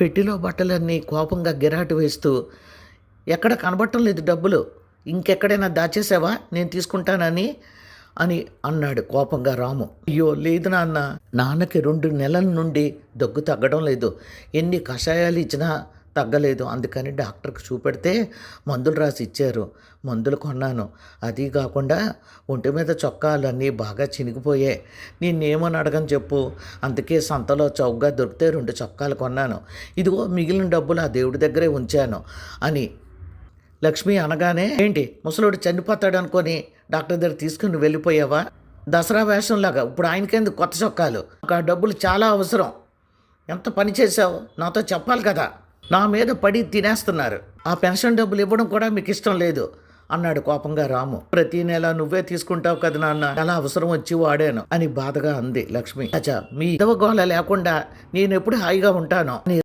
పెట్టిలో బట్టలన్నీ కోపంగా గిరాటు వేస్తూ ఎక్కడ కనబడటం లేదు డబ్బులు. ఇంకెక్కడైనా దాచేసావా? నేను తీసుకుంటానని అని అన్నాడు కోపంగా రాము. అయ్యో లేదు నాన్న. నాన్నకి రెండు నెలల నుండి దగ్గు తగ్గడం లేదు. ఎన్ని కషాయాలు ఇచ్చినా తగ్గలేదు. అందుకని డాక్టర్కి చూపెడితే మందులు రాసి ఇచ్చారు. మందులు కొన్నాను. అది కాకుండా ఒంటి మీద చొక్కాలన్నీ బాగా చినిగిపోయాయి. నిన్నేమని అడగని చెప్పు. అందుకే సంతలో చౌకగా దొరికితే రెండు చొక్కాలు కొన్నాను. ఇదిగో మిగిలిన డబ్బులు ఆ దేవుడి దగ్గరే ఉంచాను అని లక్ష్మి అనగానే ఏంటి? ముసలోడు చనిపోతాడు అనుకొని డాక్టర్ దగ్గర తీసుకుని వెళ్ళిపోయావా? దసరా వేషంలాగా. ఇప్పుడు ఆయనకెందుకు కొత్త చొక్కాలు? ఆ డబ్బులు చాలా అవసరం. ఎంత పని చేసావు నాతో చెప్పాలి కదా. నా మీద పడి తినేస్తున్నారు. ఆ పెన్షన్ డబ్బులు ఇవ్వడం కూడా మీకు ఇష్టం లేదు అన్నాడు కోపంగా రాము. ప్రతి నెల నువ్వే తీసుకుంటావు కదా నాన్న అలా అవసరం వచ్చి వాడాను అని బాధగా అంది లక్ష్మి. అచ్చా మీ ఇదవ గోళ లేకుండా నేను ఎప్పుడు హాయిగా ఉంటాను?